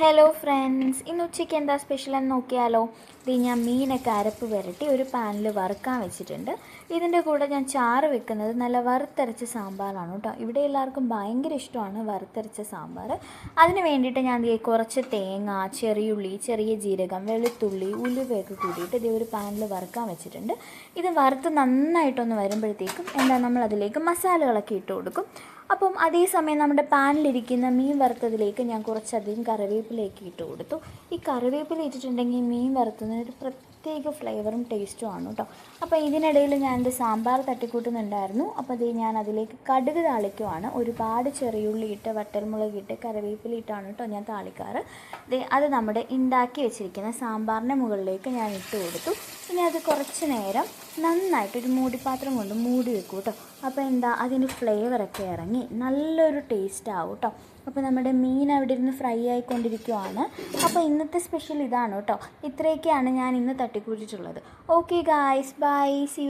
Hello friends ഇന്ന് ഉച്ചയ്ക്ക് എന്താ സ്പെഷ്യൽ എന്ന് നോക്കിയാലോ? ഇത് ഞാൻ മീനൊക്കെ അരപ്പ് വരട്ടി ഒരു പാനിൽ വറുക്കാൻ വെച്ചിട്ടുണ്ട്. ഇതിന്റെ കൂടെ ഞാൻ ചാറ് വെക്കുന്നത് നല്ല വറുത്തരച്ച സാമ്പാറാണ് കേട്ടോ. ഇവിടെ എല്ലാവർക്കും ഭയങ്കര ഇഷ്ടമാണ് വറുത്തരച്ച സാമ്പാർ അതിന് വേണ്ടിയിട്ട് ഞാൻ കുറച്ച് തേങ്ങ ചെറിയുള്ളി ചെറിയ ജീരകം വെളുത്തുള്ളി ഉലുവയൊക്കെ കൂടിയിട്ട് ഇതേ ഒരു പാനിൽ വറുക്കാൻ വെച്ചിട്ടുണ്ട്. ഇത് വറുത്ത് നന്നായിട്ടൊന്ന് വരുമ്പോഴത്തേക്കും എന്താ നമ്മൾ അതിലേക്ക് മസാലകളൊക്കെ ഇട്ട് കൊടുക്കും. അപ്പം അതേസമയം നമ്മുടെ പാനിലിരിക്കുന്ന മീൻ വറുത്തതിലേക്ക് ഞാൻ കുറച്ചധികം കറിവേപ്പിലേക്ക് ഇട്ട് കൊടുത്തു. ഈ കറിവേപ്പില ഇട്ടിട്ടുണ്ടെങ്കിൽ മീൻ വറുത്തതിനൊരു പ്രത്യേക ഫ്ലേവറും ടേസ്റ്റും ആണ് കേട്ടോ. അപ്പോൾ ഇതിനിടയിൽ ഞാൻ എന്റെ സാമ്പാർ തട്ടിക്കൂട്ടുന്നുണ്ടായിരുന്നു. അപ്പോൾ അത് ഞാൻ അതിലേക്ക് കടുക് താളിക്കുവാണ്. ഒരുപാട് ചെറിയുള്ളി ഇട്ട് വട്ടൽമുളക് ഇട്ട് കറിവേപ്പില ഇട്ടാണ് കേട്ടോ ഞാൻ താളിക്കാറ്. അത് നമ്മുടെ ഉണ്ടാക്കി വെച്ചിരിക്കുന്ന സാമ്പാറിന്റെ മുകളിലേക്ക് ഞാൻ ഇട്ട് കൊടുത്തു. ഇനി അത് കുറച്ച് നേരം നന്നായിട്ടൊരു മൂടിപ്പാത്രം കൊണ്ട് മൂടി വെക്കും കേട്ടോ. അപ്പോൾ എന്താ അതിന്റെ ഫ്ലേവറൊക്കെ ഇറങ്ങി. നല്ലൊരു ടേസ്റ്റ് ആവും കേട്ടോ അപ്പോൾ നമ്മുടെ മീൻ അവിടെ ഇരുന്ന് ഫ്രൈ ആയിക്കൊണ്ടിരിക്കുവാണ്. അപ്പോൾ ഇന്നത്തെ സ്പെഷ്യൽ ഇതാണ് കേട്ടോ ഇത്രയൊക്കെയാണ് ഞാൻ ഇന്ന് തട്ടിക്കൂട്ടിയിട്ടുള്ളത് ഓക്കെ ഗായ്സ് ബൈ സി